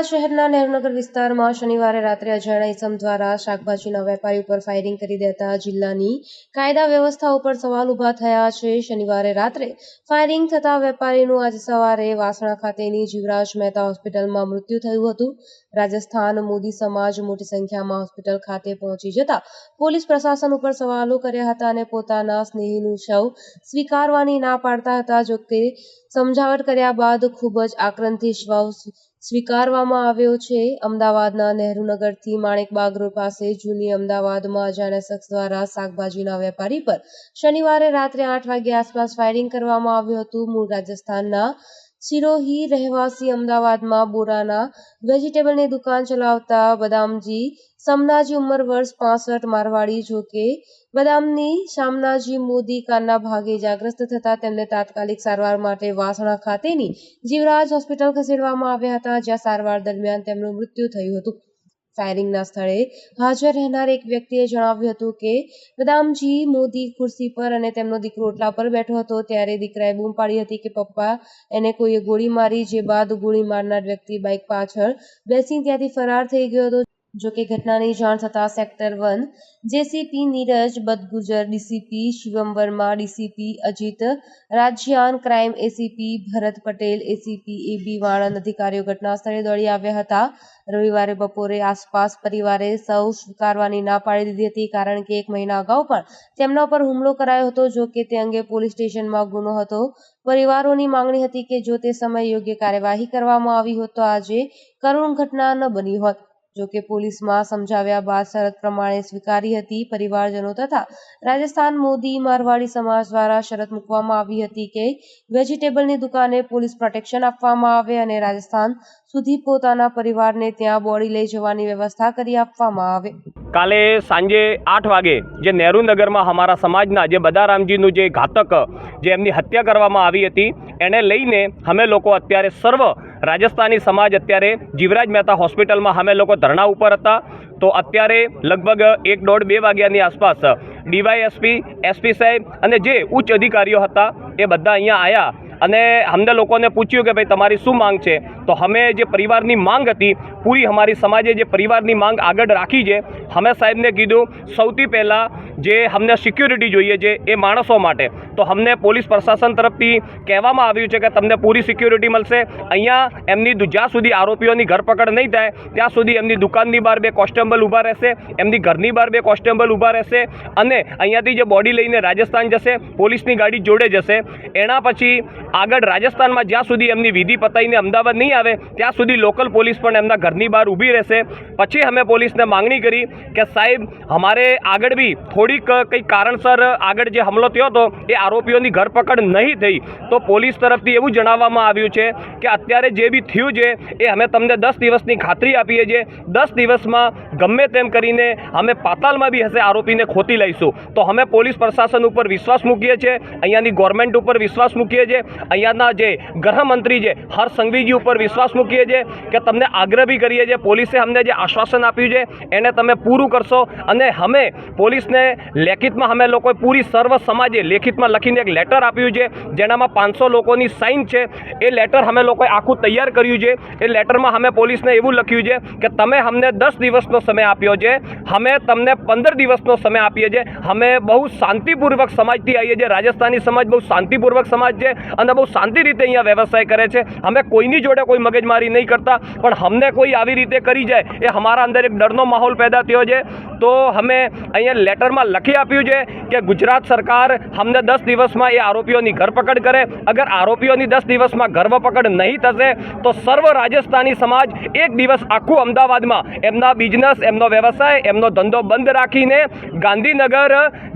અમદાવાદ શહેરના નેહરુનગર વિસ્તારમાં શનિવારે રાત્રે અજાણ્યા ઇસમ દ્વારા શાકભાજીના વેપારી ઉપર ફાયરિંગ કરી દેતા જિલ્લાની કાયદા વ્યવસ્થા ઉપર સવાલ ઊભા થયા છે. શનિવારે રાત્રે ફાયરિંગ થતા વેપારીનું આજે સવારે વાસણા ખાતેની જીવરાજ મહેતા હોસ્પિટલમાં મૃત્યુ થયું હતું. રાજસ્થાન મોદી સમાજ મોટી સંખ્યામાં હોસ્પિટલ ખાતે પહોંચી જતા પોલીસ પ્રશાસન ઉપર સવાલો કર્યા હતા અને પોતાના સ્નેહીનું શવ સ્વીકારવાની ના પાડતા હતા, જોકે સમજાવટ કર્યા બાદ ખૂબ જ આક્રંદથી શવ સ્વીકારવામાં આવ્યો છે. અમદાવાદના નહેરુનગરથી માણેકબાગ રોડ પાસે જૂની અમદાવાદમાં અજાણ્યા શખ્સ દ્વારા શાકભાજીના વેપારી પર શનિવારે રાત્રે આઠ વાગ્યા આસપાસ ફાયરિંગ કરવામાં આવ્યું હતું. મૂળ રાજસ્થાનના સિરોહી રહેવાસી અમદાવાદમાં બોરાના વેજીટેબલની દુકાન ચલાવતા બદામજી સમનાજી ઉંમર વર્ષ પાસઠ મારવાડી જોકે બદામની શામનાજી મોદી કાનના ભાગે ઇજાગ્રસ્ત થતા તેમને તાત્કાલિક સારવાર માટે વાસણા ખાતેની જીવરાજ હોસ્પિટલ ખસેડવામાં આવ્યા હતા, જ્યાં સારવાર દરમિયાન તેમનું મૃત્યુ થયું હતું. ફાયરિંગના સ્થળે હાજર રહેનાર એક વ્યક્તિએ જણાવ્યું હતું કે, બદામજી મોદી ખુરશી પર અને તેમનો દીકરો ઓટલા પર બેઠો હતો, ત્યારે દીકરાએ બૂમ પાડી હતી કે પપ્પા, એને કોઈએ ગોળી મારી, જે બાદ ગોળી મારનાર વ્યક્તિ બાઇક પાછળ બેસી ત્યાંથી ફરાર થઈ ગયો હતો. જોકે ઘટનાની જાણ થતાં sector one, JCP Neeraj Badgujar, DCP Shivam Verma, DCP Ajit, Rajyan crime ACP Bharat Patel, ACP A B Vanand અધિકારીઓ ઘટના સ્થળે દોડી આવ્યા હતા. રવિવારે બપોરે આસપાસ પરિવારે સૌ સ્વીકારવાની ના પાડી દીધી હતી કારણ કે એક મહિના અગાઉ પણ તેમના પર હુમલો કરાયો હતો જો કે તે અંગે પોલીસ સ્ટેશનમાં ગુનો હતો. પરિવારોની માંગણી હતી કે જો તે સમયે યોગ્ય કાર્યવાહી કરવામાં આવી હોત તો આજે કરુણ ઘટના ન બની હોત. જો કે પોલીસમાં સમજાવ્યા બાદ શરત પ્રમાણે સ્વીકારી હતી પરિવારજનો તથા રાજસ્થાન મોદી મારવાડી સમાજ દ્વારા શરત મૂકવામાં આવી હતી કે વેજીટેબલની દુકાને પોલીસ પ્રોટેક્શન આપવામાં આવે અને રાજસ્થાન સુધી પોતાના પરિવારને ત્યાં બોડી લઈ જવાની વ્યવસ્થા કરી આપવામાં આવે. કાલે સાંજે આઠ વાગે જે નહેરુનગરમાં અમારા સમાજના જે બદારામજીનું જે ઘાતક, જે એમની હત્યા કરવામાં આવી હતી, એને લઈને અમે લોકો અત્યારે સર્વ રાજસ્થાની સમાજ અત્યારે જીવરાજ મહેતા હોસ્પિટલમાં અમે લોકો ધરણા ઉપર હતા. તો અત્યારે લગભગ એક દોઢ બે વાગ્યાની આસપાસ ડીવાયએસપી, એસપી સાહેબ અને જે ઉચ્ચ અધિકારીઓ હતા એ બધા અહીંયા આવ્યા અને અમને લોકોને પૂછ્યું કે ભાઈ, તમારી શું માંગ છે? તો અમે જે પરિવારની માંગ હતી, પૂરી અમારી સમાજે જે પરિવારની માંગ આગળ રાખી છે અમે સાહેબને કીધું, સૌથી પહેલાં જે અમને સિક્યુરિટી જોઈએ છે, એ માણસો માટે. તો અમને પોલીસ પ્રશાસન તરફથી કહેવામાં આવ્યું છે કે તમને પૂરી સિક્યુરિટી મળશે. અહીંયા એમની જ્યાં સુધી આરોપીઓની ધરપકડ નહીં થાય, ત્યાં સુધી એમની દુકાનની બહાર બે કોન્સ્ટેબલ ઊભા રહેશે, એમની ઘરની બહાર બે કોન્સ્ટેબલ ઊભા રહેશે અને અહીંયાથી જે બોડી લઈને રાજસ્થાન જશે, પોલીસની ગાડી જોડે જશે. એના પછી આગળ રાજસ્થાનમાં જ્યાં સુધી એમની વિધિ પતાઈને અમદાવાદ નહીં આવે, ત્યાં સુધી લોકલ પોલીસ પણ એમના ઘરની બહાર ઊભી રહેશે. પછી અમે પોલીસને માંગણી કરી કે સાહેબ, અમારે આગળ બી થોડીક કંઈક કારણસર આગળ જે હમલો થયો હતો, એ આરોપીઓની ધરપકડ નહીં થઈ. તો પોલીસ તરફથી એવું જણાવવામાં આવ્યું છે કે અત્યારે જે બી થયું છે, એ અમે તમને દસ દિવસની ખાતરી આપીએ છીએ. દસ દિવસમાં ગમે તેમ કરીને અમે પાતાલમાં બી હશે આરોપીને ખોતી લઈશું. તો અમે પોલીસ પ્રશાસન ઉપર વિશ્વાસ મૂકીએ છીએ, અહીંયાની ગવર્મેન્ટ ઉપર વિશ્વાસ મૂકીએ છીએ અહીંયાના જે ગૃહમંત્રી છે હર્ષ સંઘવીજી ઉપર વિશ્વાસ મૂકીએ છીએ કે તમને આગ્રહ બી કરીએ છીએ, પોલીસે અમને જે આશ્વાસન આપ્યું છે, એને તમે પૂરું કરશો. અને અમે પોલીસને લેખિતમાં અમે લોકોએ પૂરી સર્વ સમાજે લેખિતમાં લખીને એક લેટર આપ્યું છે, જેનામાં પાંચસો લોકોની સાઇન છે. એ લેટર અમે લોકોએ આખું તૈયાર કર્યું છે. એ લેટરમાં અમે પોલીસને એવું લખ્યું છે કે તમે અમને દસ દિવસનો સમય આપ્યો છે અમે તમને પંદર દિવસનો સમય આપીએ છીએ. અમે બહુ શાંતિપૂર્વક સમાજથી આવીએ છીએ. રાજસ્થાની સમાજ બહુ શાંતિપૂર્વક સમાજ છે અને બહુ શાંતિ રીતે અહીંયા વ્યવસાય કરે છે. અમે કોઈની જોડે કોઈ મગજમારી નહીં કરતા, પણ અમને કોઈ આવી રીતે કરી જાય એ અમારા અંદર એક ડરનો માહોલ પેદા થયો છે. તો અમે અહીંયા લેટરમાં લખી આપ્યું છે કે ગુજરાત સરકાર અમને દસ દિવસમાં એ આરોપીઓની ધરપકડ કરે. અગર આરોપીઓની દસ દિવસમાં ધરપકડ નહીં થશે, તો સર્વ રાજસ્થાની સમાજ એક દિવસ આખું અમદાવાદમાં એમના બિઝનેસ એમનો વ્યવસાય, એમનો ધંધો બંધ રાખીને ગાંધીનગર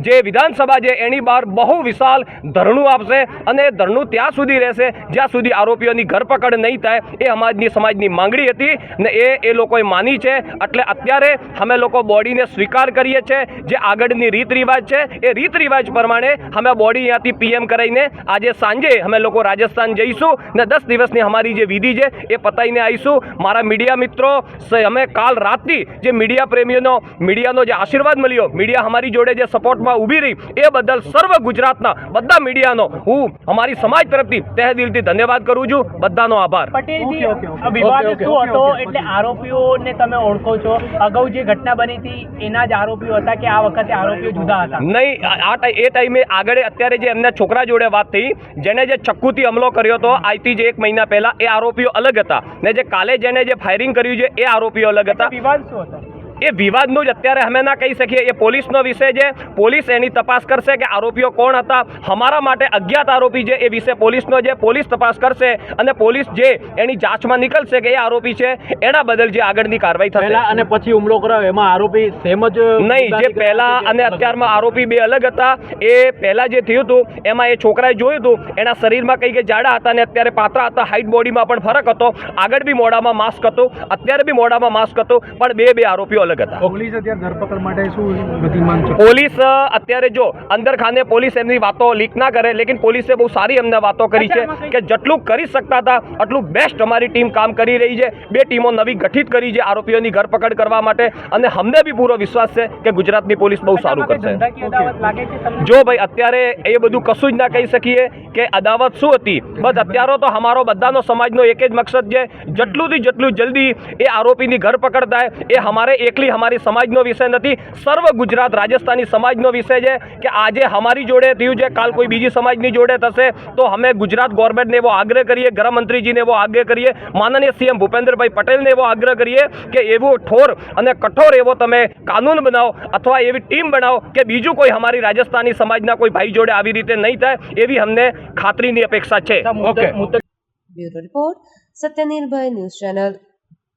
જે વિધાનસભા છે, એની બહાર બહુ વિશાળ ધરણું આપશે. અને ધરણું ત્યાં સુધી રહેશે, જ્યાં સુધી આરોપીઓની ધરપકડ નહીં થાય, એ અમાજની સમાજની માંગણી હતી ને એ એ લોકોએ માની છે. એટલે અત્યારે અમે લોકો બોડીને સ્વીકાર કરીએ છીએ. જે આગળની રીત રિવાજ છે, એ રીત રિવાજ પ્રમાણે અમે બોડી અહીંયાથી પીએમ કરાવીને આજે સાંજે અમે લોકો રાજસ્થાન જઈશું ને દસ દિવસની અમારી જે વિધિ છે, એ પતાવીને આવીશું. મારા મીડિયા મિત્રો અમે કાલ રાતથી જે મીડિયા પ્રેમીઓનો, મીડિયાનો જે આશીર્વાદ મળ્યો, મીડિયા અમારી જોડે જે સપોર્ટમાં ઊભી રહી, એ બદલ સર્વ ગુજરાતના બધા મીડિયાનો હું, અમારી સમાજ તરફથી તહે દિલથી ધન્યવાદ કરું છું. બધાનો આભાર. પટેલજી ઓકે, ઓકે, ઓકે. આ વિવાદ શું હતો. એટલે આરોપીઓને તમે ઓળખો છો. અગાઉ જે ઘટના બની હતી એના જ આરોપીઓ હતા કે આ વખતે આરોપીઓ જુદા હતા? નહીં આ આ એ ટાઈમે આગળ અત્યારે જે એમના છોકરા જોડે વાત થઈ જેને જે ચક્કુથી હમલો કર્યો હતો આજથી જે એક મહિના પહેલા એ આરોપીઓ અલગ હતા. ને જે કાલે જેને જે ફાયરિંગ કર્યું છે એ આરોપીઓ અલગ હતા. વિવાદ શું હતો? એ વિવાદનું જ અત્યારે અમે ના કહી શકીએ. એ પોલીસનો વિષય છે. પોલીસ એની તપાસ કરશે કે આરોપીઓ કોણ હતા. અમારા માટે અજ્ઞાત આરોપી છે એ વિશે પોલીસનો જે પોલીસ તપાસ કરશે અને પોલીસ જે એની જાંચમાં નીકળશે કે એ આરોપી છે એના બદલ જે આગળની કાર્યવાહી થશે. અને પછી હુમલો કરાયો એમાં આરોપી સેમ જ નહીં જે પહેલા અને અત્યારમાં આરોપી બે અલગ હતા. એ પહેલા જે થયું હતું એમાં એ છોકરાએ જોયું હતું એના શરીરમાં કંઈ કે જાડા હતા અને અત્યારે પાતળા હતા. હાઈટ બોડીમાં પણ ફરક હતો. આગળ બી મોડામાં માસ્ક હતું. અત્યારે બી મોડામાં માસ્ક હતું. પણ બે બે આરોપીઓ અલગ હતા. પોલીસ અત્યારે ધરપકડ માટે શું છે? પોલીસ અત્યારે જો અંદર ખાને પોલીસ એમની વાતો લીક ના કરે લેકિન પોલીસે બહુ સારી એમને વાતો કરી છે કે જેટલું કરી શકતા હતા આટલું બેસ્ટ અમારી ટીમ કામ કરી રહી છે. બે ટીમો નવી ગઠિત કરી છે આરોપીઓની ધરપકડ કરવા માટે અને અમને બી પૂરો વિશ્વાસ છે કે ગુજરાતની પોલીસ બહુ સારું કરશે. જો ભાઈ અત્યારે એ બધું કશું જ ના કહી શકીએ કે અદાવત શું હતી. બસ અત્યારે તો અમારો બધાનો સમાજનો એક જ મકસદ છે. જેટલુંથી જેટલું જલ્દી એ આરોપીની ધરપકડ થાય એ અમારે એકલી અમારી સમાજનો વિષય નથી સર્વ ગુજરાત રાજસ્થાની સમાજનો વિષય છે કે આજે અમારી જોડે થયું છે કાલ કોઈ બીજી સમાજની જોડે થશે તો અમે ગુજરાત ગવર્મેન્ટને એવો આગ્રહ કરીએ ગૃહમંત્રીજીને એવો આગ્રહ કરીએ માનનીય સીએમ ભૂપેન્દ્રભાઈ પટેલને એવો આગ્રહ કરીએ કે એવો ઠોર અને કઠોર એવો તમે કાનૂન બનાવો અથવા એવી ટીમ બનાવો કે બીજું કોઈ અમારી રાજસ્થાની સમાજના કોઈ ભાઈ જોડે આવી રીતે નહીં થાય એવી અમને ખાતરીની અપેક્ષા છે okay. Bureau report Satyanirbhay news channel